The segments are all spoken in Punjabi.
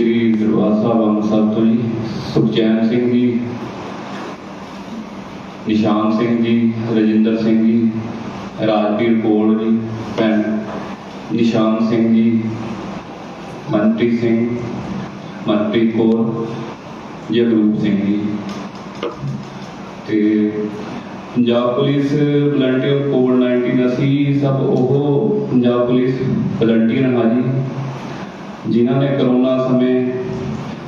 ਸ਼੍ਰੀ ਦਰਬਾਰ ਸਾਹਿਬ ਅੰਮ੍ਰਿਤਸਰ ਤੋਂ ਜੀ, ਸੁਖਚੈਨ ਸਿੰਘ ਜੀ, ਨਿਸ਼ਾਨ ਸਿੰਘ ਜੀ, ਰਜਿੰਦਰ ਸਿੰਘ ਜੀ, ਰਾਜਵੀਰ ਕੋਲ ਜੀ, ਭੈਣ ਨਿਸ਼ਾਨ ਸਿੰਘ ਜੀ, ਮਨਪ੍ਰੀਤ ਸਿੰਘ, ਮਨਪ੍ਰੀਤ ਕੌਰ, ਜਗਰੂਪ ਸਿੰਘ ਜੀ। ਤੇ ਪੰਜਾਬ ਪੁਲਿਸ ਵਲੰਟੀਅਰ ਕੋਵਿਡ 19 ਅਸੀਂ ਸਭ ਉਹ ਪੰਜਾਬ ਪੁਲਿਸ ਵਲੰਟੀਅਰ ਹਾਂ ਜੀ। ਜਿਨ੍ਹਾਂ ਨੇ ਕਰੋਨਾ ਸਮੇਂ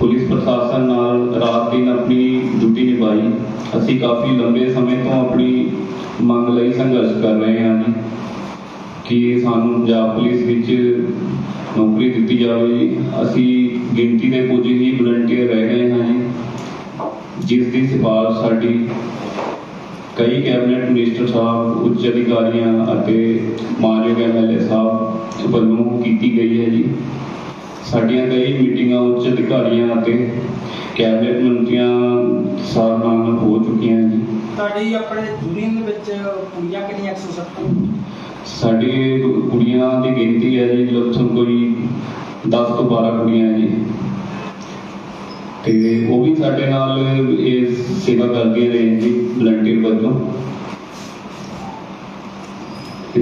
ਪੁਲਿਸ ਪ੍ਰਸ਼ਾਸਨ ਨਾਲ ਰਾਤ ਦਿਨ ਆਪਣੀ ਡਿਊਟੀ ਨਿਭਾਈ, ਅਸੀਂ ਕਾਫੀ ਲੰਬੇ ਸਮੇਂ ਤੋਂ ਆਪਣੀ ਮੰਗ ਲਈ ਸੰਘਰਸ਼ ਕਰ ਰਹੇ ਹਾਂ ਜੀ, ਕਿ ਸਾਨੂੰ ਪੰਜਾਬ ਪੁਲਿਸ ਵਿੱਚ ਨੌਕਰੀ ਦਿੱਤੀ ਜਾਵੇ ਅਸੀਂ ਗਿਣਤੀ ਦੇ ਕੁਝ ਹੀ ਵਲੰਟੀਅਰ ਰਹਿ ਗਏ ਹਾਂ ਜਿਸ ਦੀ ਸਿਫਾਰਿਸ਼ ਸਾਡੀ ਕਈ ਕੈਬਨਿਟ ਮਿਨਿਸਟਰ ਸਾਹਿਬ, ਉੱਚ ਅਧਿਕਾਰੀਆਂ ਅਤੇ ਮਾਨਯੋਗ ਐਮਐਲਏ ਸਾਹਿਬ ਵੱਲੋਂ ਕੀਤੀ ਗਈ ਹੈ ਜੀ। ਸਾਡੀਆਂ ਕਈ ਮੀਟਿੰਗਾਂ ਉੱਚ ਅਧਿਕਾਰੀਆਂ ਅਤੇ ਕੈਬਨਿਟ ਮੰਤਰੀਆਂ ਸਾਹਿਬ ਨਾਲ ਹੋ ਚੁੱਕੀਆਂ ਜੀ। ਤੁਹਾਡੀ ਆਪਣੇ ਯੂਨੀਅਨ ਦੇ ਵਿੱਚ ਕੁੜੀਆਂ ਕਿੰਨੀਆਂ 170 ਸਾਡੀ ਕੁੜੀਆਂ ਦੀ ਗਿਣਤੀ ਹੈ ਜੀ ਲਗਭਗ ਕੋਈ 10 ਤੋਂ 12 ਕੁੜੀਆਂ ਜੀ। ਤੇ ਉਹ ਵੀ ਸਾਡੇ ਨਾਲ ਇਹ ਸੇਵਾ ਕਰਦੀਆਂ ਰਹੇ ਜੀ ਵਲੰਟੀਅਰ ਵੱਲੋਂ। ਤੇ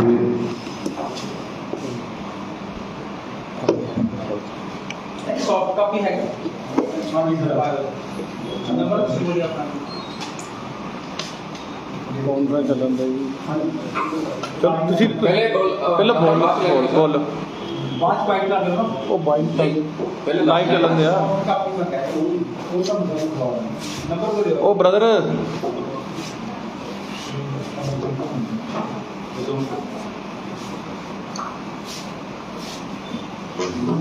ਸੌਫਟ ਕਾਪੀ ਹੈਗਾ ਹਾਂਜੀ ਸਰ। ਨੰਬਰ ਤੁਸੀਂ ਬੋਲਿਆ ਆਪਣਾ। ਫੋਨ ਰਾ ਚੱਲਣ ਦਾ ਜੀ। ਚਲ ਤੁਸੀਂ ਪਹਿਲੇ ਬੋਲ- ਪਹਿਲਾਂ ਬੋਲ ਬੋਲ ਬੋਲ। ਬਾਅਦ ਬਾਈਟ ਕਰ ਨਾ ਉਹ ਬਾਈਕ ਪਹਿਲੇ ਪਹਿਲੇ ਲਾਈਵ ਚੱਲਣ ਮੈਂ ਕਹਿ ਉਹ ਉਹ ਤਾਂ ਬਹੁਤ ਨੰਬਰ ਬੋਲਿਓ। ਉਹ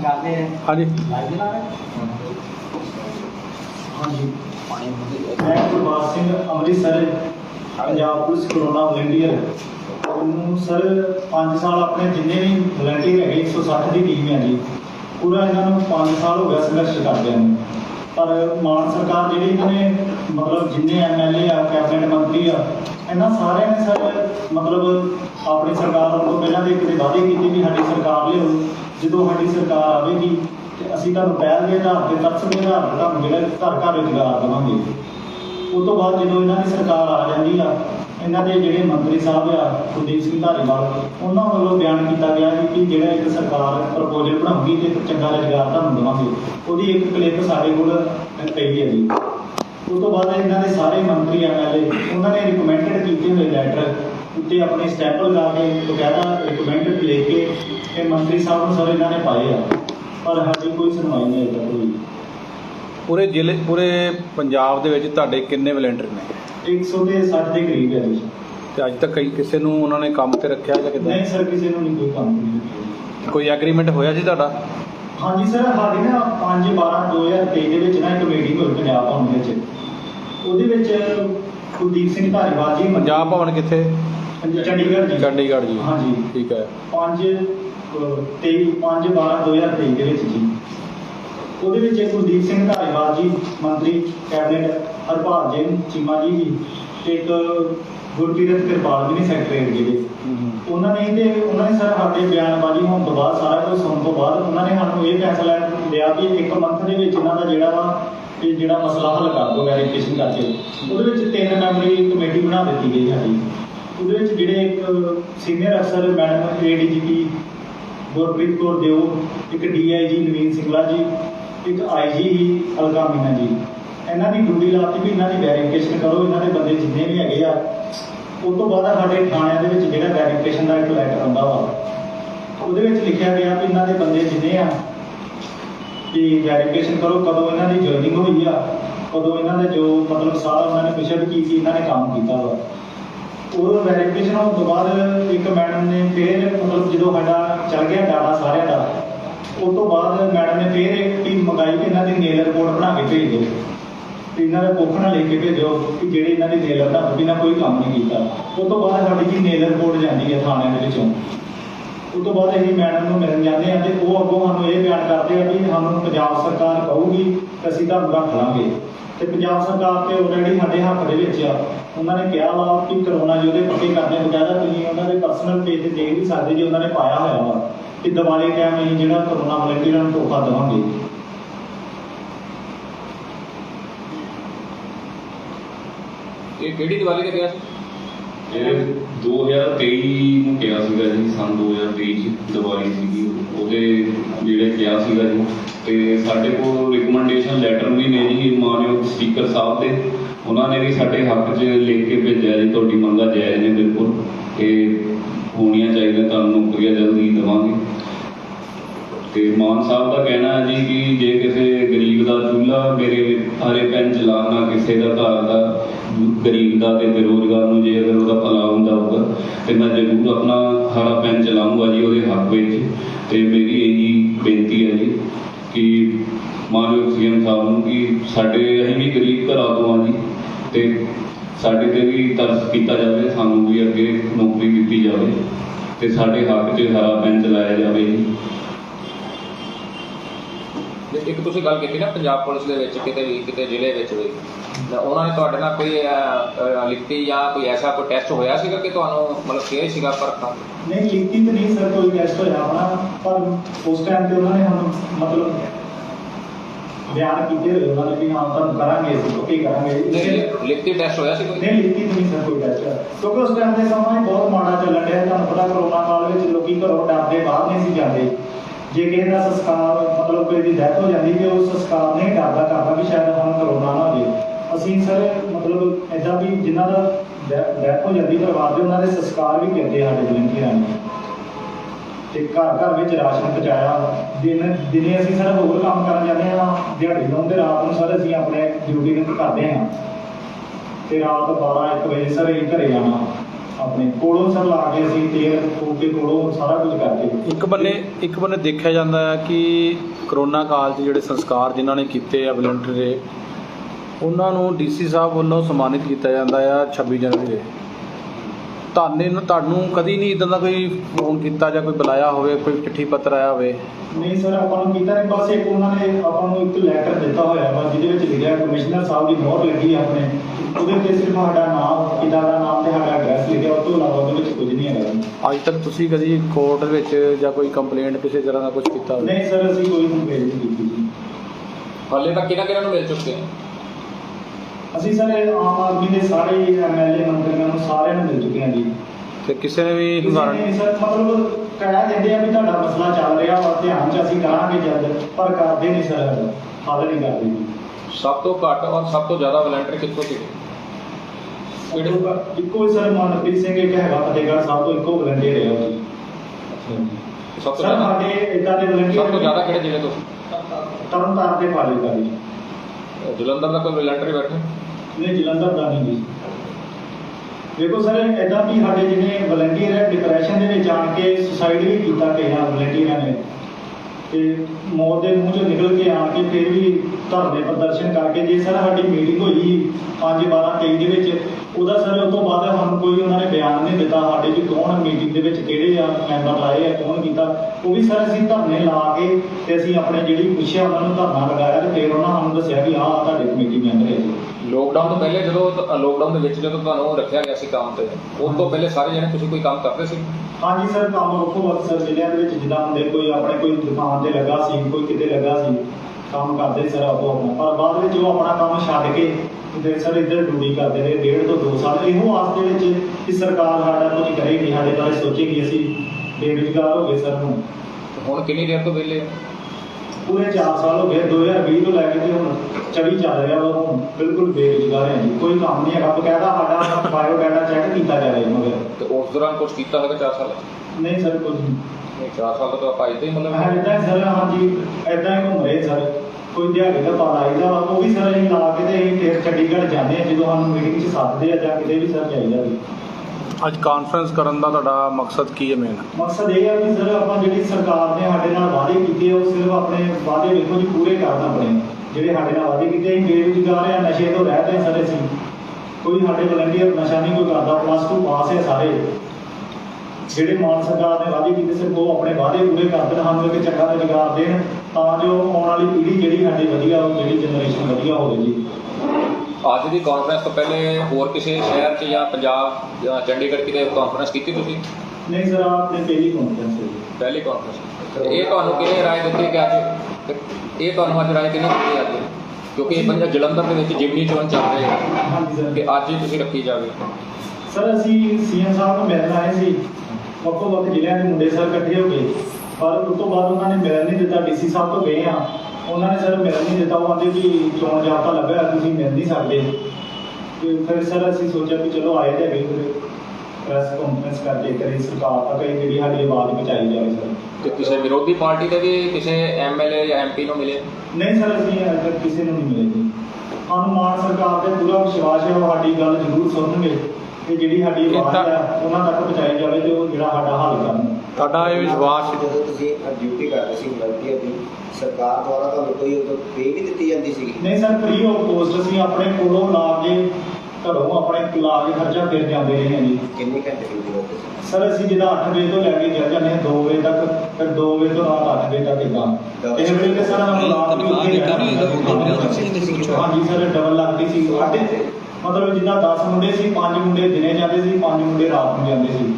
ਜਾਂਦੇ ਹੈ ਹਾਂਜੀ। ਲਾਈਵ ਲਾ ਰਹੇ ਹਾਂਜੀ। ਮੈਂ Gurbaj Singh Amritsar Punjab police corona volunteer. ਉਹਨੂੰ ਸਰ 5 ਸਾਲ ਆਪਣੇ ਜਿੰਨੇ ਵੀ ਵਲੰਟੀਅਰ ਹੈਗੇ 160 ਦੀ ਟੀਮ ਹੈ ਜੀ। ਪੂਰਾ ਇਹਨਾਂ ਨੂੰ 5 ਸਾਲ ਹੋ ਗਿਆ ਸੰਘਰਸ਼ ਕਰਦਿਆਂ ਨੂੰ। ਪਰ ਮਾਨ ਸਰਕਾਰ ਜਿਹੜੀ ਇਹਨਾਂ ਨੇ ਮਤਲਬ ਜਿੰਨੇ ਐਮਐਲਏ ਆ ਕੈਬਨਿਟ ਮੰਤਰੀ ਆ ਇਹਨਾਂ ਸਾਰਿਆਂ ਨੇ ਸਰ ਮਤਲਬ ਆਪਣੀ ਸਰਕਾਰ ਤੋਂ ਪਹਿਲਾਂ ਦੇ ਕਿਤੇ ਵਾਅਦੇ ਕੀਤੇ ਵੀ ਸਾਡੀ ਸਰਕਾਰ ਲਿਓ ਜਦੋਂ ਸਾਡੀ ਸਰਕਾਰ ਆਵੇਗੀ ਤੇ ਅਸੀਂ ਤੁਹਾਨੂੰ ਪਹਿਲ ਦੇ ਆਧਾਰ ਤੇ ਤਰਸ ਦੇ ਆਧਾਰ ਤੇ ਤੁਹਾਨੂੰ ਜਿਹੜਾ ਘਰ ਘਰ ਰੁਜ਼ਗਾਰ ਦੇਵਾਂਗੇ। ਉਸ ਤੋਂ ਬਾਅਦ ਜਦੋਂ ਇਹਨਾਂ ਦੀ ਸਰਕਾਰ ਆ ਜਾਂਦੀ ਆ, ਇਹਨਾਂ ਦੇ ਜਿਹੜੇ ਮੰਤਰੀ ਸਾਹਿਬ ਆ, ਕੁਲਦੀਪ ਸਿੰਘ ਧਾਰੀਵਾਲ, ਉਹਨਾਂ ਵੱਲੋਂ ਬਿਆਨ ਕੀਤਾ ਗਿਆ ਕਿ ਜਿਹੜਾ ਇੱਕ ਸਰਕਾਰ ਪ੍ਰਪੋਜ਼ਲ ਬਣਾਉਗੀ ਤੇ ਇੱਕ ਚੰਗਾ ਰੁਜ਼ਗਾਰ ਤੁਹਾਨੂੰ ਦੇਵਾਂਗੇ। ਉਹਦੀ ਇੱਕ ਕਲਿੱਪ ਸਾਡੇ ਕੋਲ ਪਈ ਹੈ ਜੀ। ਉਸ ਤੋਂ ਬਾਅਦ ਇਹਨਾਂ ਦੇ ਸਾਰੇ ਮੰਤਰੀ ਐਮਐਲਏ ਉਹਨਾਂ ਨੇ ਰਿਕਮੈਂਡਡ ਕੀਤੇ ਹੋਏ ਲੈਟਰ ਉੱਤੇ ਆਪਣੇ ਸਟੈਂਪ ਲਗਾ ਕੇ ਬਕਾਇਦਾ ਰਿਕਮੈਂਡਡ ਲੈ ਕੇ ਇਹ ਮੰਤਰੀ ਸਾਹਿਬ ਨੂੰ ਸਾਰੇ ਇਹਨਾਂ ਨੇ ਪਾਏ ਆ। ਪਰ ਸਾਡੀ ਕੋਈ ਸੁਣਵਾਈ ਨਹੀਂ ਤੱਕ ਹੋਈ। ਪੂਰੇ ਜ਼ਿਲ੍ਹੇ ਪੂਰੇ ਪੰਜਾਬ ਦੇ ਵਿੱਚ ਤੁਹਾਡੇ ਕਿੰਨੇ ਵਲੰਟੀਅਰ ਨੇ? 160 ਦੇ ਕਰੀਬ ਹੈ ਜੀ। ਤੇ ਅੱਜ ਤੱਕ ਕਈ ਕਿਸੇ ਨੂੰ ਉਹਨਾਂ ਨੇ ਕੰਮ ਤੇ ਰੱਖਿਆ ਜਾਂ ਕਿਦਾਂ? ਨਹੀਂ ਸਰ ਕਿਸੇ ਨੂੰ ਨਹੀਂ ਕੋਈ ਕੰਮ ਨਹੀਂ ਕੋਈ ਐਗਰੀਮੈਂਟ ਹੋਇਆ ਸੀ ਤੁਹਾਡਾ? ਹਾਂਜੀ ਸਰ ਸਾਡੀ ਨਾ 5 12 2023 ਦੇ ਵਿੱਚ ਨਾ ਇੱਕ ਮੀਟਿੰਗ ਹੋਈ ਪੰਜਾਬ ਭਵਨ ਵਿੱਚ। ਉਹਦੇ ਵਿੱਚ ਕੁਲਦੀਪ ਸਿੰਘ ਧਾਰੀਵਾਲ ਜੀ ਪੰਜਾਬ ਭਵਨ ਕਿੱਥੇ? ਚੰਡੀਗੜ੍ਹ ਜੀ। ਚੰਡੀਗੜ੍ਹ ਜੀ। ਹਾਂਜੀ। ਠੀਕ ਹੈ। 5 23 5 12 2023 ਦੇ ਵਿੱਚ ਜੀ। ਉਹਦੇ ਵਿੱਚ ਇੱਕ ਕੁਲਦੀਪ ਸਿੰਘ ਧਾਰੀਵਾਲ ਜੀ ਮੰਤਰੀ ਕੈਬਨਿਟ ਹਰਪਾਲ ਸਿੰਘ ਚੀਮਾ ਜੀ ਜੀ ਤੇ ਇੱਕ ਗੁਰਕੀਰਤ ਕਿਰਪਾਲ ਜੀ ਨੇ ਸੈਕਟਰੀ ਜਿਹੜੇ ਉਹਨਾਂ ਨੇ ਤੇ ਉਹਨਾਂ ਨੇ ਸਰ ਸਾਡੇ ਬਿਆਨਬਾਜ਼ੀ ਹੋਣ ਤੋਂ ਬਾਅਦ ਸਾਰਾ ਕੁਝ ਸੁਣਨ ਤੋਂ ਬਾਅਦ ਉਹਨਾਂ ਨੇ ਸਾਨੂੰ ਇਹ ਫੈਸਲਾ ਲਿਆ ਕਿ ਇੱਕ ਮੰਥ ਦੇ ਵਿੱਚ ਇਹਨਾਂ ਦਾ ਜਿਹੜਾ ਵਾ ਇਹ ਜਿਹੜਾ ਮਸਲਾ ਹੱਲ ਕਰ ਦੋ ਵੈਰੀਫਿਕੇਸ਼ਨ ਕਰਕੇ। ਉਹਦੇ ਵਿੱਚ ਤਿੰਨ ਮੈਂਬਰੀ ਕਮੇਟੀ ਬਣਾ ਦਿੱਤੀ ਗਈ ਸਾਡੀ ਉਹਦੇ ਵਿੱਚ ਜਿਹੜੇ ਇੱਕ ਸੀਨੀਅਰ ਅਫਸਰ ਮੈਡਮ ਏਡੀਜੀਪੀ ਗੁਰਪ੍ਰੀਤ ਕੌਰ ਦਿਓ, ਇੱਕ ਡੀਆਈਜੀ ਨਵੀਨ ਸਿੰਘਲਾ ਜੀ, ਇੱਕ ਆਈਜੀ ਅਲਕਾ ਮੀਨਾ ਜੀ। ਇਹਨਾਂ ਦੀ ਡਿਊਟੀ ਲਾਤੀ ਵੀ ਇਹਨਾਂ ਦੀ ਵੈਰੀਫਿਕੇਸ਼ਨ ਕਰੋ, ਇਹਨਾਂ ਦੇ ਬੰਦੇ ਜਿੰਨੇ ਵੀ ਹੈਗੇ ਆ ਉਸ ਤੋਂ ਬਾਅਦ ਸਾਡੇ ਥਾਣਿਆਂ ਦੇ ਵਿੱਚ ਜਿਹੜਾ ਵੈਰੀਫਿਕੇਸ਼ਨ ਦਾ ਇੱਕ ਲੈਟਰ ਆਉਂਦਾ ਵਾ, ਉਹਦੇ ਵਿੱਚ ਲਿਖਿਆ ਗਿਆ ਵੀ ਇਹਨਾਂ ਦੇ ਬੰਦੇ ਜਿੰਨੇ ਆ ਕਿ ਵੈਰੀਫਿਕੇਸ਼ਨ ਕਰੋ, ਕਦੋਂ ਇਹਨਾਂ ਦੀ ਜੁਆਇਨਿੰਗ ਹੋਈ ਆ, ਕਦੋਂ ਇਹਨਾਂ ਦਾ ਜੋ ਮਤਲਬ ਸਾਰਾ ਉਹਨਾਂ ਨੇ ਪੁੱਛਿਆ ਵੀ ਕੀ ਕੀ ਇਹਨਾਂ ਨੇ ਕੰਮ ਕੀਤਾ ਵਾ। ਉਹ ਵੈਰੀਫਿਕੇਸ਼ਨ ਹੋਣ ਤੋਂ ਬਾਅਦ ਇੱਕ ਮੈਡਮ ਨੇ ਫਿਰ ਮਤਲਬ ਜਦੋਂ ਸਾਡਾ ਚੱਲ ਗਿਆ ਡਾਟਾ ਸਾਰਿਆਂ ਦਾ, ਉਸ ਤੋਂ ਬਾਅਦ ਮੈਡਮ ਨੇ ਫਿਰ ਇੱਕ ਟੀਮ ਮੰਗਾਈ ਕਿ ਇਹਨਾਂ ਦੀ ਨੇਲ ਰਿਪੋਰਟ ਬਣਾ ਕੇ ਭੇਜ ਦਿਓ। ਤੇ ਇਹਨਾਂ ਦਾ ਕੋਖਣਾ ਲੈ ਕੇ ਭੇਜੋ ਕਿ ਜਿਹੜੇ ਇਹਨਾਂ ਦੇ ਨੇਲ ਬਣਾ ਬਿਨਾਂ ਕੋਈ ਕੰਮ ਨਹੀਂ ਕੀਤਾ। ਉਸ ਤੋਂ ਬਾਅਦ ਸਾਡੀ ਜੀ ਨੇਲ ਰਿਪੋਰਟ ਜਾਂਦੀ ਹੈ ਥਾਣੇ ਦੇ ਵਿੱਚੋਂ। ਉਸ ਤੋਂ ਬਾਅਦ ਅਸੀਂ ਮੈਡਮ ਨੂੰ ਮਿਲਣ ਜਾਂਦੇ ਹਾਂ ਤੇ ਉਹ ਅੱਗੋਂ ਸਾਨੂੰ ਇਹ ਬਿਆਨ ਕਰਦੇ ਆ ਵੀ ਸਾਨੂੰ ਪੰਜਾਬ ਸਰਕਾਰ ਕਹੂਗੀ, ਅਸੀਂ ਤੁਹਾਨੂੰ ਰੱਖ ਲਾਂਗੇ। ਤੇ ਪੰਜਾਬ ਸਰਕਾਰ ਤੇ ਆਲਰੇਡੀ ਸਾਡੇ ਹੱਥ ਦੇ ਵਿੱਚ ਆ। ਉਹਨਾਂ ਨੇ ਕਿਹਾ ਵਾ ਕਿ ਕਰੋਨਾ ਯੋਧੇ ਪੱਕੇ ਕਰਨੇ ਵਗੈਰਾ ਤੁਸੀਂ ਉਹਨਾਂ ਦੇ ਪਰਸਨਲ ਪੇਜ ਤੇ ਦੇਖ ਨਹੀਂ ਸਕਦੇ ਜੇ ਉਹਨਾਂ ਨੇ ਪਾਇਆ ਹੋਇਆ ਵਾ ਕਿ ਦਿਵਾਲੀ ਟਾਈਮ ਅਸੀਂ ਜਿਹੜਾ ਕਰੋਨਾ ਵਲੰਟੀਅਰਾਂ ਨੂੰ ਧੋਖਾ ਦੇਵਾਂਗੇ। ਇਹ ਕਿਹੜੀ ਦੀਵਾਲੀ ਤੇ ਗਿਆ ਇਹ 2023 ਨੂੰ ਕਿਹਾ ਸੀਗਾ ਜੀ, ਸਨ 2023 ਚ ਦੀਵਾਲੀ ਸੀਗੀ, ਉਹਦੇ ਜਿਹੜੇ ਕਿਹਾ ਸੀਗਾ ਜੀ, ਤੇ ਸਾਡੇ ਕੋਲ ਰਿਕਮੈਂਡੇਸ਼ਨ ਲੈਟਰ ਵੀ ਨੇ ਜੀ, ਮਾਨਯੋਗ ਸਪੀਕਰ ਸਾਹਿਬ ਦੇ। ਉਹਨਾਂ ਨੇ ਵੀ ਸਾਡੇ ਹੱਕ 'ਚ ਲਿਖ ਕੇ ਭੇਜਿਆ ਜੀ, ਤੁਹਾਡੀ ਮੰਗਾਂ ਜਾਇਜ਼ ਨੇ ਬਿਲਕੁਲ ਕਿ ਹੋਣੀਆਂ ਚਾਹੀਦੀਆਂ, ਤੁਹਾਨੂੰ ਨੌਕਰੀਆਂ ਜਲਦੀ ਦੇਵਾਂਗੇ। ਤੇ ਮਾਨ ਸਾਹਿਬ ਦਾ ਕਹਿਣਾ ਹੈ ਜੀ ਕਿ ਜੇ ਕਿਸੇ ਗਰੀਬ ਦਾ ਚੁੱਲ੍ਹਾ ਮੇਰੇ ਹਰੇ ਪੈਨ ਚਲਾਉਣਾ ਕਿਸੇ ਦਾ ਘਰ ਦਾ ਗਰੀਬ ਦਾ ਤੇ ਬੇਰੁਜ਼ਗਾਰ ਨੂੰ ਜੇ ਅਗਰ ਉਹਦਾ ਭਲਾ ਹੁੰਦਾ ਹੋਊਗਾ, ਤੇ ਮੈਂ ਜ਼ਰੂਰ ਆਪਣਾ ਹਰਾ ਪੈਨ ਚਲਾਉਂਗਾ ਜੀ ਉਹਦੇ ਹੱਕ ਵਿੱਚ। ਤੇ ਮੇਰੀ ਇਹੀ ਬੇਨਤੀ ਹੈ ਜੀ ਕਿ ਮਾਨਯੋਗ ਸੀਐਮ ਸਾਹਿਬ ਨੂੰ ਕਿ ਸਾਡੇ, ਅਸੀਂ ਵੀ ਗਰੀਬ ਘਰਾਂ ਤੋਂ ਆ ਜੀ, ਤੇ ਸਾਡੇ ਤੇ ਵੀ ਤਰਸ ਕੀਤਾ ਜਾਵੇ, ਸਾਨੂੰ ਵੀ ਅੱਗੇ ਨੌਕਰੀ ਦਿੱਤੀ ਜਾਵੇ, ਤੇ ਸਾਡੇ ਹੱਕ 'ਚ ਹਰਾ ਪੈਨ ਚਲਾਇਆ ਜਾਵੇ ਜੀ। ਇੱਕ ਤੁਸੀਂ ਗੱਲ ਕੀਤੀ ਨਾ ਪੰਜਾਬ ਪੁਲਿਸ ਦੇ ਵਿੱਚ ਕਿਤੇ ਵੀ ਕਿਤੇ ਜ਼ਿਲ੍ਹੇ ਵਿੱਚ ਵੀ ਉਹਨਾਂ ਨੇ ਤੁਹਾਡੇ ਨਾਲ ਕੋਈ ਲਿਖਤੀ ਜਾਂ ਕੋਈ ਐਸਾ ਕੋਈ ਟੈਸਟ ਹੋਇਆ ਸੀਗਾ ਕਿ ਤੁਹਾਨੂੰ ਮਤਲਬ ਕਿਹਾ ਸੀਗਾ ਪਰਖਾਂ ਨਹੀਂ ਲਿਖਤੀ ਤੇ ਨਹੀਂ ਸਰ ਕੋਈ ਟੈਸਟ ਹੋਇਆ ਆਪਣਾ ਪਰ ਉਸ ਟਾਈਮ ਤੇ ਉਹਨਾਂ ਨੇ ਸਾਨੂੰ ਮਤਲਬ ਬਿਆਨ ਕੀਤੇ ਹੋਏ ਉਹਨਾਂ ਨੇ ਵੀ ਹਾਂ ਤੁਹਾਨੂੰ ਕਰਾਂਗੇ ਅਸੀਂ ਪੱਕੇ ਕਰਾਂਗੇ। ਨਹੀਂ ਲਿਖਤੀ ਟੈਸਟ ਹੋਇਆ ਸੀ ਕੋਈ? ਨਹੀਂ ਲਿਖਤੀ ਨਹੀਂ ਸਰ ਕੋਈ ਟੈਸਟ ਕਿਉਂਕਿ ਉਸ ਟਾਈਮ ਤੇ ਸਮਾਂ ਬਹੁਤ ਮਾੜਾ ਚੱਲਣ ਡਿਆ ਤੁਹਾਨੂੰ ਪਤਾ ਕਰੋਨਾ ਕਾਲ ਵਿੱਚ ਲੋਕੀ ਘਰੋਂ ਡਰਦੇ ਬਾਹਰ ਨਹੀਂ ਸੀ ਜਾਂਦੇ। ਜੇ ਕਿਸੇ ਦਾ ਸੰਸਕਾਰ ਮਤਲਬ ਕੋਈ ਦੀ ਡੈਥ ਹੋ ਜਾਂਦੀ ਤੇ ਉਹ ਸੰਸਕਾਰ ਨਹੀਂ ਕਰਦਾ ਕਰਦਾ ਵੀ ਸ਼ਾਇਦ ਹੁਣ ਕਰੋਨਾ ਨਾ ਹੋ ਜੇ। ਅਸੀਂ ਸਰ ਮਤਲਬ ਐਦਾਂ ਵੀ ਜਿਨ੍ਹਾਂ ਦਾ ਡੈਥ ਹੋ ਜਾਂਦੀ, ਪਰਿਵਾਰ ਦੇ ਉਹਨਾਂ ਦੇ ਸੰਸਕਾਰ ਵੀ ਕਰਦੇ ਸਾਡੇ ਜਲੰਧੀਆਂ ਨੇ। ਤੇ ਘਰ ਘਰ ਵਿੱਚ ਰਾਸ਼ਨ ਪਹੁੰਚਾਇਆ। ਦਿਨ, ਦਿਨੇ ਅਸੀਂ ਸਰ ਹੋਰ ਕੰਮ ਕਰਨ ਜਾਂਦੇ ਹਾਂ ਦਿਹਾੜੀ ਲਾਉਂਦੇ ਰਾਤ ਨੂੰ ਸਰ ਅਸੀਂ ਆਪਣੇ ਡਿਊਟੀ ਨੂੰ ਕਰਦੇ ਹਾਂ ਤੇ ਰਾਤ 12 1 ਵਜੇ ਸਰ ਇਹ ਘਰੇ ਆਉਣਾ। ਆਪਣੇ ਕੋਲੋਂ ਸਰ ਲਾ ਕੇ ਅਸੀਂ ਤੇਲ ਫੂਕ ਕੇ ਕੋਲੋਂ ਸਾਰਾ ਕੁਝ ਕਰਕੇ ਇੱਕ ਬੰਨੇ ਇੱਕ ਬੰਨੇ ਦੇਖਿਆ ਜਾਂਦਾ ਹੈ ਕਿ ਕਰੋਨਾ ਕਾਲ 'ਚ ਜਿਹੜੇ ਸੰਸਕਾਰ ਜਿਨ੍ਹਾਂ ਨੇ ਕੀਤੇ ਆ ਵਲੰਟੀਅਰ ਦੇ ਉਹਨਾਂ ਨੂੰ ਡੀਸੀ ਸਾਹਿਬ ਵੱਲੋਂ ਸਨਮਾਨਿਤ ਕੀਤਾ ਜਾਂਦਾ ਆ 26 ਜਨਵਰੀ ਦੇ। ਤਾਨੇ ਨੂੰ ਤੁਹਾਨੂੰ ਕਦੀ ਨਹੀਂ ਇਦਾਂ ਦਾ ਕੋਈ ਫੋਨ ਕੀਤਾ ਜਾਂ ਕੋਈ ਬੁਲਾਇਆ ਹੋਵੇ ਕੋਈ ਚਿੱਠੀ ਪੱਤਰ ਆਇਆ ਹੋਵੇ। ਨਹੀਂ ਸਰ ਆਪਾਂ ਨੂੰ ਕੀਤਾ ਨਹੀਂ ਬਸ ਇੱਕ ਉਹਨਾਂ ਨੇ ਆਪਾਂ ਨੂੰ ਇੱਕ ਲੈਟਰ ਦਿੱਤਾ ਹੋਇਆ ਵਾ ਜਿਹਦੇ ਵਿੱਚ ਲਿਖਿਆ ਕਮਿਸ਼ਨਰ ਸਾਹਿਬ ਦੀ ਮੋਹਰ ਲੱਗੀ ਆਪਣੇ। ਉਹਦੇ ਤੇ ਸਿਰਫ ਸਾਡਾ ਨਾਮ ਪਿਤਾ ਦਾ ਨਾਮ ਤੇ ਸਾਡਾ ਐਡਰੈਸ ਲਿਖਿਆ ਉਸ ਤੋਂ ਇਲਾਵਾ ਉਹਦੇ ਵਿੱਚ ਕੁਝ ਨਹੀਂ ਹੈਗਾ ਅੱਜ ਤੱਕ ਤੁਸੀਂ ਕਦੀ ਕੋਰਟ ਵਿੱਚ ਜਾਂ ਕੋਈ ਕੰਪਲੇਂਟ ਕਿਸੇ ਤਰ੍ਹਾਂ ਦਾ ਕੁਝ ਕੀਤਾ ਹੋਵੇ? ਨਹੀਂ ਸਰ ਅਸੀਂ ਕੋਈ ਕੰਪਲੇਂਟ ਨਹੀਂ ਕੀਤੀ ਜੀ। ਹਾਲੇ ਤੱਕ ਕਿਹਨਾਂ ਕਿਹਨਾਂ ਨੂੰ ਮਿਲ ਚੁੱਕੇ ਆ ਅਸੀਂ ਸਰ ਆਮ ਆਦਮੀ ਦੇ ਸਾਰੇ ਐਮਐਲਏ ਮੰਤਰੀਆਂ ਨੂੰ ਸਾਰਿਆਂ ਨੂੰ ਮਿਲ ਚੁੱਕੇ ਹਾਂ ਜੀ। ਤੇ ਕਿਸੇ ਨੇ ਵੀ ਉਦਾਹਰਣ ਨੇ ਸਰ ਮਤਲਬ ਕਹਿ ਦਿੰਦੇ ਆ ਵੀ ਤੁਹਾਡਾ ਮਸਲਾ ਚੱਲ ਰਿਹਾ ਵਾ ਧਿਆਨ ਚ ਅਸੀਂ ਕਰਾਂਗੇ ਜਲਦ ਪਰ ਕਰਦੇ ਨਹੀਂ ਸਰ ਹੱਲ ਨਹੀਂ ਕਰਦੇ। ਜੀ ਸਭ ਤੋਂ ਘੱਟ ਔਰ ਸਭ ਤੋਂ ਜ਼ਿਆਦਾ ਵਲੰਟੀਅਰ ਕਿੱਥੋਂ ਸੀ ਕਿਹੜੇ ਇੱਕੋ ਹੀ ਸਰ ਮਨਪ੍ਰੀਤ ਸਿੰਘ ਇੱਕ ਹੈਗਾ ਫਤਿਹਗੜ੍ਹ ਸਾਹਿਬ ਤੋਂ ਇੱਕੋ ਵਲੰਟੀਅਰ ਹੈ ਉਹ ਸਭ ਤੋਂ ਸਰ ਜ਼ਿਆਦਾ ਸਾਡੇ ਇਦਾਂ ਦੇ ਵਲੰਟੀਅਰ ਸਭ ਤੋਂ ਜ਼ਿਆਦਾ ਕਿਹੜੇ ਜ਼ਿਲ੍ਹੇ ਤੋਂ? ਤਰਨ ਤਾਰਨ ਦੇ ਫਾਜ਼ਿਲਕਾ ਜੀ। ਜਲੰਧਰ ਦਾ ਕੋਈ ਵਲੰਟੀਅਰ ਬੈਠੇ? ਨਹੀਂ ਜਲੰਧਰ ਦਾ ਨਹੀਂ ਜੀ। ਦੇਖੋ ਸਰ ਇਦਾਂ ਵੀ ਸਾਡੇ ਜਿਹੜੇ ਵਲੰਟੀਅਰ ਹੈ ਡਿਪਰੈਸ਼ਨ ਦੇ ਵਿੱਚ ਆਣ ਕੇ ਸੁਸਾਈਡ ਵੀ ਕੀਤਾ ਕਈਆਂ ਵਲੰਟੀਅਰਾਂ ਨੇ। ਤੇ ਮੌਤ ਦੇ ਮੂੰਹ ਚੋਂ ਨਿਕਲ ਕੇ ਆਣ ਕੇ ਫਿਰ ਵੀ ਧਰਨੇ ਪ੍ਰਦਰਸ਼ਨ ਕਰਕੇ ਜੇ ਸਰ ਸਾਡੀ ਮੀਟਿੰਗ ਹੋਈ 5 12 23 ਦੇ ਵਿੱਚ ਉਹਦਾ ਸਰ ਉਸ ਤੋਂ ਬਾਅਦ ਸਾਨੂੰ ਕੋਈ ਉਹਨਾਂ ਨੇ ਬਿਆਨ ਨਹੀਂ ਦਿੱਤਾ ਸਾਡੇ ਚ ਕੌਣ ਮੀਟਿੰਗ ਦੇ ਵਿੱਚ ਕਿਹੜੇ ਆ ਮੈਂਬਰ ਲਾਏ ਆ ਕੌਣ ਕੀਤਾ। ਉਹ ਵੀ ਸਰ ਅਸੀਂ ਧਰਨੇ ਲਾ ਕੇ ਤੇ ਅਸੀਂ ਆਪਣੇ ਜਿਹੜੀ ਪੁੱਛਿਆ ਉਹਨਾਂ ਨੂੰ ਧਰਨਾ ਲਗਾਇਆ ਤੇ ਫਿਰ ਉਹਨਾਂ ਸਾਨੂੰ ਦੱਸਿਆ ਵੀ ਆਹ ਤੁਹਾਡੇ ਕਮੇਟੀ ਮੈਂਬਰ ਹੈ ਲੋਕਡਾਊਨ ਤੋਂ ਪਹਿਲੇ ਜਦੋਂ ਲੋਕਡਾਊਨ ਦੇ ਵਿੱਚ ਜਦੋਂ ਤੁਹਾਨੂੰ ਰੱਖਿਆ ਗਿਆ ਸੀ ਕੰਮ ਤੇ ਉਸ ਤੋਂ ਪਹਿਲੇ ਸਾਰੇ ਜਣੇ ਤੁਸੀਂ ਕੋਈ ਕੰਮ ਕਰਦੇ ਸੀ? ਹਾਂਜੀ ਸਰ ਕੰਮ ਵੱਖੋ ਵੱਖ ਸਰ ਜ਼ਿਲ੍ਹਿਆਂ ਦੇ ਵਿੱਚ ਜਿੱਦਾਂ ਹੁੰਦੇ ਕੋਈ ਆਪਣੇ ਕੋਈ ਦੁਕਾਨ ਤੇ ਲੱਗਾ ਸੀ ਕੋਈ ਕਿਤੇ ਲੱਗਾ ਸੀ। ਕੰਮ ਕਰਦੇ ਸਰ ਆਪੋ ਆਪਣਾ ਪਰ ਬਾਅਦ ਵਿੱਚ ਉਹ ਆਪਣਾ ਕੰਮ ਛੱਡ ਕੇ ਤੇ ਸਰ ਇੱਧਰ ਡਿਊਟੀ ਕਰਦੇ ਰਹੇ ਡੇਢ ਤੋਂ 2 ਸਾਲ। ਇਹੋ ਆਸ ਦੇ ਵਿੱਚ ਕਿ ਸਰਕਾਰ ਸਾਡਾ ਕੁਝ ਕਰੇਗੀ ਸਾਡੇ ਬਾਰੇ ਸੋਚੇਗੀ ਅਸੀਂ। ਬੇਰੁਜ਼ਗਾਰ ਹੋ ਗਏ ਸਰ ਹੁਣ। ਹੁਣ ਕਿੰਨੀ ਦੇਰ ਤੋਂ ਵਿਹਲੇ? ਪੂਰੇ 4 ਸਾਲ ਹੋ ਗਏ 2020 ਤੋਂ ਲੈ ਕੇ ਤੇ ਹੁਣ 24 ਚੱਲ ਰਿਹਾ ਵਾ ਹੁਣ। ਬਿਲਕੁਲ ਬੇਰੁਜ਼ਗਾਰ ਹੈ ਜੀ ਕੋਈ ਕੰਮ ਨਹੀਂ ਹੈਗਾ। ਬਕਾਇਦਾ ਸਾਡਾ ਬਾਇਓ ਡਾਟਾ ਚੈੱਕ ਕੀਤਾ ਜਾਵੇ ਮਗਰ। ਤੇ ਉਸ ਦੌਰਾਨ ਕੁਝ ਕੀਤਾ ਹੋਵੇਗਾ 4 ਸਾਲ? ਨਹੀਂ ਸਰ ਕੁਝ ਨਹੀਂ। ਨਹੀਂ 4 ਸਾਲ ਤੋਂ ਤਾਂ ਆਪਾਂ ਇੱਦਾਂ ਹੀ ਮੈਂ ਮਤਲਬ ਇਦਾਂ ਹੀ ਸਰ ਹਾਂਜੀ ਇਦਾਂ ਹੀ ਘੁੰਮ ਰਹੇ ਸਰ ਕੋਈ ਦਿਹਾੜੀ ਦਾ ਪਾ ਲਾਈਦਾ ਵਾ, ਉਹ ਵੀ ਸਰ ਅਸੀਂ ਲਾ ਕੇ ਤੇ ਅਸੀਂ ਫਿਰ ਚੰਡੀਗੜ੍ਹ ਜਾਂਦੇ ਹਾਂ ਜਦੋਂ ਸਾਨੂੰ ਮੀਟਿੰਗ 'ਚ ਸੱਦਦੇ ਆ ਜਾਂ ਕਿਤੇ ਵੀ ਸਰ ਜਾਈਦਾ ਵੀ ਅੱਜ ਕਾਨਫਰੰਸ ਕਰਨ ਦਾ ਤੁਹਾਡਾ ਮਕਸਦ ਕੀ ਹੈ ਮੇਨ ਮਕਸਦ ਇਹ ਹੈ ਕਿ ਸਰ ਆਪਾਂ ਜਿਹੜੀ ਸਰਕਾਰ ਨੇ ਸਾਡੇ ਨਾਲ ਵਾਅਦੇ ਕੀਤੇ ਆ, ਉਹ ਸਿਰਫ ਆਪਣੇ ਵਾਅਦੇ ਵੇਖੋ ਜੀ ਪੂਰੇ ਕਰਨ ਆਪਣੇ। ਜਿਹੜੇ ਸਾਡੇ ਨਾਲ ਵਾਅਦੇ ਕੀਤੇ ਅਸੀਂ ਬੇਰੁਜ਼ਗਾਰ ਆ ਨਸ਼ੇ ਤੋਂ ਰਹਿਤ ਹਾਂ ਸਰ ਅਸੀਂ। ਕੋਈ ਸਾਡੇ ਵਲੰਟੀਅਰ ਨਸ਼ਾ ਨਹੀਂ ਕੋਈ ਕਰਦਾ ਪਲੱਸ 2 ਪਾਸ ਹੈ ਸਾਰੇ। ਜਿਹੜੇ ਮਾਨ ਸਰਕਾਰ ਨੇ ਵਾਅਦੇ ਕੀਤੇ ਸਿਰਫ ਉਹ ਆਪਣੇ ਵਾਅਦੇ ਪੂਰੇ ਕਰ ਦੇਣ ਸਾਨੂੰ ਇੱਕ ਚੰਗਾ ਰੁਜ਼ਗਾਰ ਦੇਣ ਤਾਂ ਜੋ ਆਉਣ ਵਾਲੀ ਪੀੜ੍ਹੀ ਜਿਹੜੀ ਸਾਡੀ ਵਧੀਆ ਉਹ ਜਿਹੜੀ ਜਨਰੇਸ਼ਨ ਵਧੀਆ ਹੋਵੇ ਜੀ। ਅੱਜ ਦੀ ਕਾਨਫਰੰਸ ਤੋਂ ਪਹਿਲੇ ਹੋਰ ਕਿਸੇ ਸ਼ਹਿਰ 'ਚ ਜਾਂ ਪੰਜਾਬ ਜਾਂ ਚੰਡੀਗੜ੍ਹ ਕਿਤੇ ਕਾਨਫਰੰਸ ਕੀਤੀ ਤੁਸੀਂ? ਨਹੀਂ ਸਰ ਆਪਨੇ ਪਹਿਲੀ ਕਾਨਫਰੰਸ ਹੈ ਪਹਿਲੀ ਕਾਨਫਰੰਸ ਇਹ ਤੁਹਾਨੂੰ ਕਿਹਨੇ ਰਾਏ ਦਿੱਤੀ ਕਿ ਅੱਜ ਇਹ ਤੁਹਾਨੂੰ ਅੱਜ ਰਾਏ ਕਿਹਨੇ ਦਿੱਤੀ ਅੱਜ? ਕਿਉਂਕਿ ਇਹ ਪੰਜਾਬ ਜਲੰਧਰ ਦੇ ਵਿੱਚ ਜਿਮਨੀ ਚੋਣ ਚੱਲ ਰਹੀ ਹੈ ਹਾਂਜੀ ਸਰ। ਕਿ ਅੱਜ ਹੀ ਤੁਸੀਂ ਰੱਖੀ ਜਾਵੇ। ਸਰ ਅਸੀਂ ਸੀਐਮ ਸਾਹਿਬ ਨੂੰ ਵੱਖੋ ਵੱਖ ਜ਼ਿਲ੍ਹਿਆਂ ਦੇ ਮੁੰਡੇ ਸਰ ਇਕੱਠੇ ਹੋ ਗਏ। ਪਰ ਉਸ ਤੋਂ ਬਾਅਦ ਉਹਨਾਂ ਨੇ ਮਿਲਣ ਨਹੀਂ ਦਿੱਤਾ ਡੀਸੀ ਸਾਹਿਬ ਤੋਂ ਗਏ ਆ ਉਹਨਾਂ ਨੇ ਸਰ ਮਿਲਣ ਨਹੀਂ ਦਿੱਤਾ ਉਹ ਆਂਦੇ ਕਿ ਚੋਣ ਜਾਬਤਾ ਲੱਗਾ ਤੁਸੀਂ ਮਿਲ ਨਹੀਂ ਸਕਦੇ। ਤੇ ਫਿਰ ਸਰ ਅਸੀਂ ਸੋਚਿਆ ਕਿ ਚਲੋ ਆਏ ਤੇ ਹੈਗੇ ਫਿਰ ਪ੍ਰੈਸ ਕਾਨਫਰੰਸ ਕਰਕੇ ਕਰੀ ਸਰਕਾਰ ਤੱਕ ਇਹ ਜਿਹੜੀ ਸਾਡੀ ਆਵਾਜ਼ ਪਹੁੰਚਾਈ ਜਾਵੇ ਸਰ। ਤੇ ਕਿਸੇ ਵਿਰੋਧੀ ਪਾਰਟੀ ਦੇ ਵੀ ਕਿਸੇ ਐਮਐਲਏ ਜਾਂ ਐਮਪੀ ਨੂੰ ਮਿਲੇ? ਨਹੀਂ ਸਰ ਅਸੀਂ ਅਜੇ ਤੱਕ ਕਿਸੇ ਨੂੰ ਨਹੀਂ ਮਿਲੇ ਜੀ। ਸਾਨੂੰ ਮਾਨ ਸਰਕਾਰ ਤੇ ਪੂਰਾ ਵਿਸ਼ਵਾਸ ਹੈ ਉਹ ਸਾਡੀ ਗੱਲ ਜ਼ਰੂਰ ਸੁਣਨਗੇ। ਤੇ ਜਿਹੜੀ ਸਾਡੀ ਆਵਾਜ਼ ਤਾਂ- ਹੈ ਉਹਨਾਂ ਤੱਕ ਪਹੁੰਚਾਈ ਜਾਵੇ ਉਹ ਜਿਹੜਾ ਸਾਡਾ ਹੱਲ ਕਰਨ ਤੁਹਾਡਾ ਇਹ ਵਿਸ਼ਵਾਸ ਜਦੋਂ ਤੁਸੀਂ ਡਿਊਟੀ ਕਰਦੇ ਸੀ ਵਲੰਟੀਅਰ ਦੀ ਸਰਕਾਰ ਦੁਆਰਾ ਤੁਹਾਨੂੰ ਕੋਈ ਉਦੋਂ ਪੇ ਵੀ ਦਿੱਤੀ ਜਾਂਦੀ ਸੀ ਨਹੀਂ ਸਰ ਫ੍ਰੀ ਆਫ ਕੋਸਟ ਅਸੀਂ ਆਪਣੇ ਕੋਲੋਂ ਲਾ ਕੇ ਘਰੋਂ ਆਪਣੇ ਲਾ ਕੇ ਖਰਚਾ ਫਿਰ ਜਾਂਦੇ ਰਹੇ ਹਾਂ ਜੀ। ਕਿੰਨੇ ਘੰਟੇ ਡਿਊਟੀ ਕਰਦੇ ਸੀ? ਸਰ ਅਸੀਂ ਜਿਹਦਾ 8 ਵਜੇ ਤੋਂ ਲੈ ਕੇ ਚੱਲ ਜਾਂਦੇ ਹਾਂ 2 ਵਜੇ ਤੱਕ ਫਿਰ 2 ਵਜੇ ਤੋਂ ਰਾਤ 8 ਵਜੇ ਤੱਕ ਇਦਾਂ। ਇਹ ਵੇਲੇ ਤੇ ਸਰ ਸਾਨੂੰ ਰਾਤ ਨੂੰ ਉੱਥੇ ਰਹਿਣਾ। ਹਾਂਜੀ ਸਰ ਡਬਲ ਲੱਗਦੀ ਸੀ। ਸਾਡੇ ਮਤਲਬ ਜਿੱਦਾਂ 10 ਮੁੰਡੇ ਸੀ 5 ਮੁੰਡੇ ਦਿਨੇ ਜਾਂਦੇ ਸੀ 5 ਮੁੰਡੇ ਰਾਤ ਨੂੰ ਜਾਂਦੇ ਸੀ।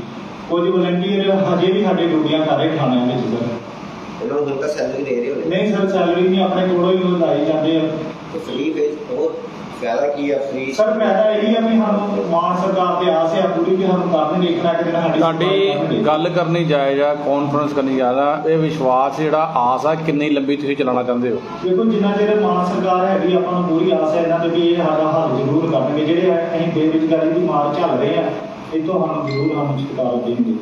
ਕੁਝ ਵਲੰਟੀਅਰ ਹਜੇ ਵੀ ਸਾਡੇ ਡਿਊਟੀਆਂ ਕਰ ਰਹੇ ਥਾਣਿਆਂ ਵਿੱਚ ਸਰ। ਨੂੰ ਹੁਣ ਤਾਂ ਸੈਲਰੀ ਦੇ ਰਹੇ ਹੋਣੇ। ਨਹੀਂ ਸਰ ਸੈਲਰੀ ਨਹੀਂ ਆਪਣੇ ਕੋਲੋਂ ਹੀ ਲਾਈ ਜਾਂਦੇ ਆ। ਫ੍ਰੀ ਫੇਸ ਉਹ ਫਾਇਦਾ ਕੀ ਆ ਫ੍ਰੀ ਸਰ ਫਾਇਦਾ ਇਹੀ ਆ ਵੀ ਸਾਨੂੰ ਮਾਨ ਸਰਕਾਰ ਤੇ ਆਸ ਹੈ ਪੂਰੀ ਵੀ ਸਾਨੂੰ ਕਰਨਗੇ ਇੱਕ ਨਾ ਇੱਕ ਦਿਨ ਸਾਡੀ। ਗੱਲ ਕਰਨੀ ਜਾਇਜ਼ ਆ ਕਾਨਫਰੰਸ ਕਰਨੀ ਜਾਇਜ਼ ਆ ਇਹ ਵਿਸ਼ਵਾਸ ਜਿਹੜਾ ਆਸ ਆ ਕਿੰਨੀ ਲੰਬੀ ਤੁਸੀਂ ਚਲਾਉਣਾ ਚਾਹੁੰਦੇ ਹੋ? ਦੇਖੋ ਜਿੰਨਾ ਚਿਰ ਮਾਨ ਸਰਕਾਰ ਹੈਗੀ ਆਪਾਂ ਨੂੰ ਪੂਰੀ ਆਸ ਹੈ ਇਹਨਾਂ ਤੇ ਵੀ ਇਹ ਸਾਡਾ ਹੱਲ ਜ਼ਰੂਰ ਕਰਨਗੇ। ਜਿਹੜੇ ਅਸੀਂ ਬੇਰੁਜ਼ਗਾਰੀ ਦੀ ਮਾਰ ਝੱਲ ਰਹੇ ਆ ਇਹ ਤੋਂ ਸਾਨੂੰ ਜ਼ਰੂਰ ਸਾਨੂੰ ਛੁਟਕਾਰਾ ਦੇਣਗੇ।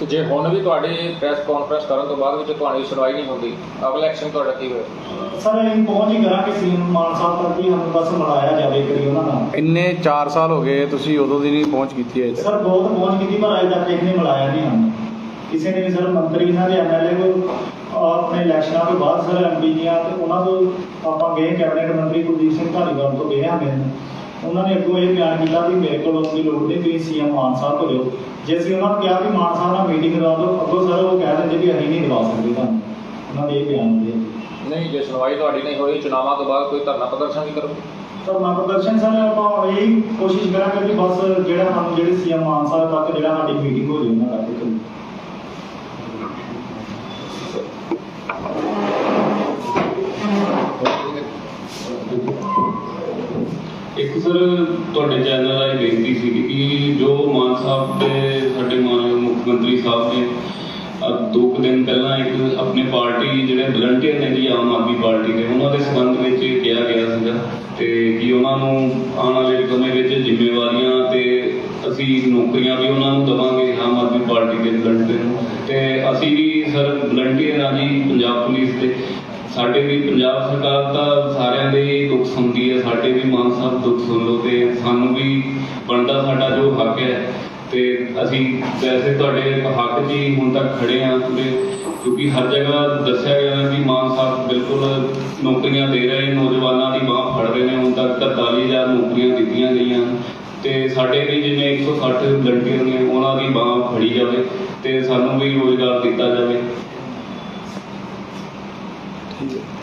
ਤੇ ਜੇ ਹੁਣ ਵੀ ਤੁਹਾਡੀ ਪ੍ਰੈਸ ਕਾਨਫਰੰਸ ਕਰਨ ਤੋਂ ਬਾਅਦ ਵਿੱਚ ਤੁਹਾਡੀ ਸੁਣਵਾਈ ਨਹੀਂ ਹੁੰਦੀ ਅਗਲਾ ਐਕਸ਼ਨ ਤੁਹਾਡਾ ਕੀ ਹੋਏਗਾ? ਸਰ ਅਸੀਂ ਪਹੁੰਚ ਹੀ ਕਰਾਂਗੇ ਸੀਐਮ ਮਾਨ ਸਾਹਿਬ ਤੱਕ ਵੀ ਸਾਨੂੰ ਬਸ ਮਿਲਾਇਆ ਜਾਵੇ ਕਰੀ ਉਹਨਾਂ ਨਾਲ। ਇੰਨੇ 4 ਸਾਲ ਹੋ ਗਏ ਤੁਸੀਂ ਉਦੋਂ ਦੀ ਨਹੀਂ ਪਹੁੰਚ ਕੀਤੀ ਹੈ ਸਰ ਬਹੁਤ ਪਹੁੰਚ ਕੀਤੀ ਪਰ ਅਜੇ ਤੱਕ ਕਿਸੇ ਨੇ ਮਿਲਾਇਆ ਨਹੀਂ ਹਨ ਕਿਸੇ ਨੇ ਵੀ ਸਰ ਮੰਤਰੀ ਇਹਨਾਂ ਦੇ ਐਮਐਲਏ ਕੋ ਆਪਣੇ ਇਲੈਕਸ਼ਨਾਂ ਤੋਂ ਬਾਅਦ ਸਰ ਐਮਪੀ ਦੀਆਂ ਤੇ ਉਹਨਾਂ ਤੋਂ ਆਪਾਂ ਗਏ ਕੈਬਨਿਟ ਮੰਤਰੀ ਕੁਲਦੀਪ ਸਿੰਘ ਧਾਲੀਵਾਲ ਤੋਂ ਗਏ ਹਾਂ ਮਿਲਣ ਉਹਨਾਂ ਨੇ ਅੱਗੋਂ ਇਹ ਬਿਆਨ ਕੀਤਾ ਵੀ ਮੇਰੇ ਕੋਲ ਆਉਣ ਦੀ ਲੋੜ ਨਹੀਂ ਤੁਸੀਂ ਸੀਐਮ ਮਾਨ ਸਾਹਿਬ ਕੋਲ। ਜੇ ਅਸੀਂ ਉਹਨਾਂ ਨੂੰ ਕਿਹਾ ਵੀ ਮਾਨ ਸਾਹਿਬ ਨਾਲ ਮੀਟਿੰਗ ਕਰਵਾ ਦਿਓ ਅੱਗੋਂ ਸਰ ਉਹ ਕਹਿ ਦਿੰਦੇ ਵੀ ਅਸੀਂ ਨਹੀਂ ਦਵਾ ਸਕਦੇ ਤੁਹਾਨੂੰ। ਉਹਨਾਂ ਦੇ ਇਹ ਬਿਆਨ ਹੁੰਦੇ ਨਹੀਂ ਜੇ ਸੁਣਵਾਈ ਤੁਹਾਡੀ ਨਹੀਂ ਹੋਈ ਚੁਣਾਵਾਂ ਤੋਂ ਬਾਅਦ ਕੋਈ ਧਰਨਾ ਪ੍ਰਦਰਸ਼ਨ ਵੀ ਕਰੋਗੇ? ਧਰਨਾ ਪ੍ਰਦਰਸ਼ਨ ਸਰ ਆਪਾਂ ਇਹੀ ਕੋਸ਼ਿਸ਼ ਕਰਾਂਗੇ ਵੀ ਬਸ ਜਿਹੜਾ ਸਾਨੂੰ ਜਿਹੜੇ ਸੀਐਮ ਮਾਨ ਸਾਹਿਬ ਤੱਕ ਜਿਹੜਾ ਸਾਡੀ ਮੀਟਿੰਗ ਹੋ ਜਾਵੇ ਉਹਨਾਂ ਤੱਕ ਇੱਕ ਸਰ ਤੁਹਾਡੇ ਚੈਨਲ ਰਾਹੀਂ ਬੇਨਤੀ ਸੀ ਕਿ ਜੋ ਮਾਨ ਸਾਹਿਬ ਦੇ, ਸਾਡੇ ਮਾਨਯੋਗ ਮੁੱਖ ਮੰਤਰੀ ਸਾਹਿਬ ਨੇ ਦੋ ਕੁ ਦਿਨ ਪਹਿਲਾਂ ਇੱਕ ਆਪਣੇ ਪਾਰਟੀ ਜਿਹੜੇ ਵਲੰਟੀਅਰ ਨੇ ਜੀ, ਆਮ ਆਦਮੀ ਪਾਰਟੀ ਦੇ, ਉਹਨਾਂ ਦੇ ਸੰਬੰਧ ਵਿੱਚ ਕਿਹਾ ਗਿਆ ਸੀਗਾ ਤੇ ਕਿ ਉਹਨਾਂ ਨੂੰ ਆਉਣ ਵਾਲੇ ਸਮੇਂ ਵਿੱਚ ਜ਼ਿੰਮੇਵਾਰੀਆਂ ਤੇ ਅਸੀਂ ਨੌਕਰੀਆਂ ਵੀ ਉਹਨਾਂ ਨੂੰ ਦਵਾਂਗੇ ਆਮ ਆਦਮੀ ਪਾਰਟੀ ਦੇ ਵਲੰਟੀਅਰ ਨੂੰ। ਤੇ ਅਸੀਂ ਵੀ ਸਰ ਵਲੰਟੀਅਰ ਆ ਜੀ, ਪੰਜਾਬ ਪੁਲਿਸ ਦੇ। ਸਾਡੇ ਵੀ ਪੰਜਾਬ ਸਰਕਾਰ ਤਾਂ ਸਾਰਿਆਂ ਦੇ ਹੀ ਦੁੱਖ ਸੁਣਦੀ ਹੈ, ਸਾਡੇ ਵੀ ਮਾਨ ਸਾਹਿਬ ਦੁੱਖ ਸੁਣ ਲਓ ਤੇ ਸਾਨੂੰ ਵੀ ਬਣਦਾ ਸਾਡਾ ਜੋ ਹੱਕ ਹੈ ਤੇ ਅਸੀਂ ਵੈਸੇ ਤੁਹਾਡੇ ਹੱਕ 'ਚ ਹੀ ਹੁਣ ਤੱਕ ਖੜੇ ਹਾਂ ਪੂਰੇ ਕਿਉਂਕਿ ਹਰ ਜਗ੍ਹਾ ਦੱਸਿਆ ਗਿਆ ਹੈ ਕਿ ਮਾਨ ਸਾਹਿਬ ਬਿਲਕੁਲ ਨੌਕਰੀਆਂ ਦੇ ਰਹੇ ਨੌਜਵਾਨਾਂ ਦੀ ਬਾਹ ਫੜ ਰਹੇ ਨੇ, ਹੁਣ ਤੱਕ 43000 ਨੌਕਰੀਆਂ ਦਿੱਤੀਆਂ ਗਈਆਂ ਤੇ ਸਾਡੇ ਵੀ ਜਿੰਨੇ 160 ਵਲੰਟੀਅਰ ਨੇ, ਉਹਨਾਂ ਦੀ ਬਾਹ ਫੜੀ ਜਾਵੇ ਤੇ ਸਾਨੂੰ ਵੀ ਰੋਜ਼ਗਾਰ ਦਿੱਤਾ ਜਾਵੇ। ਠੀਕ ਹੈ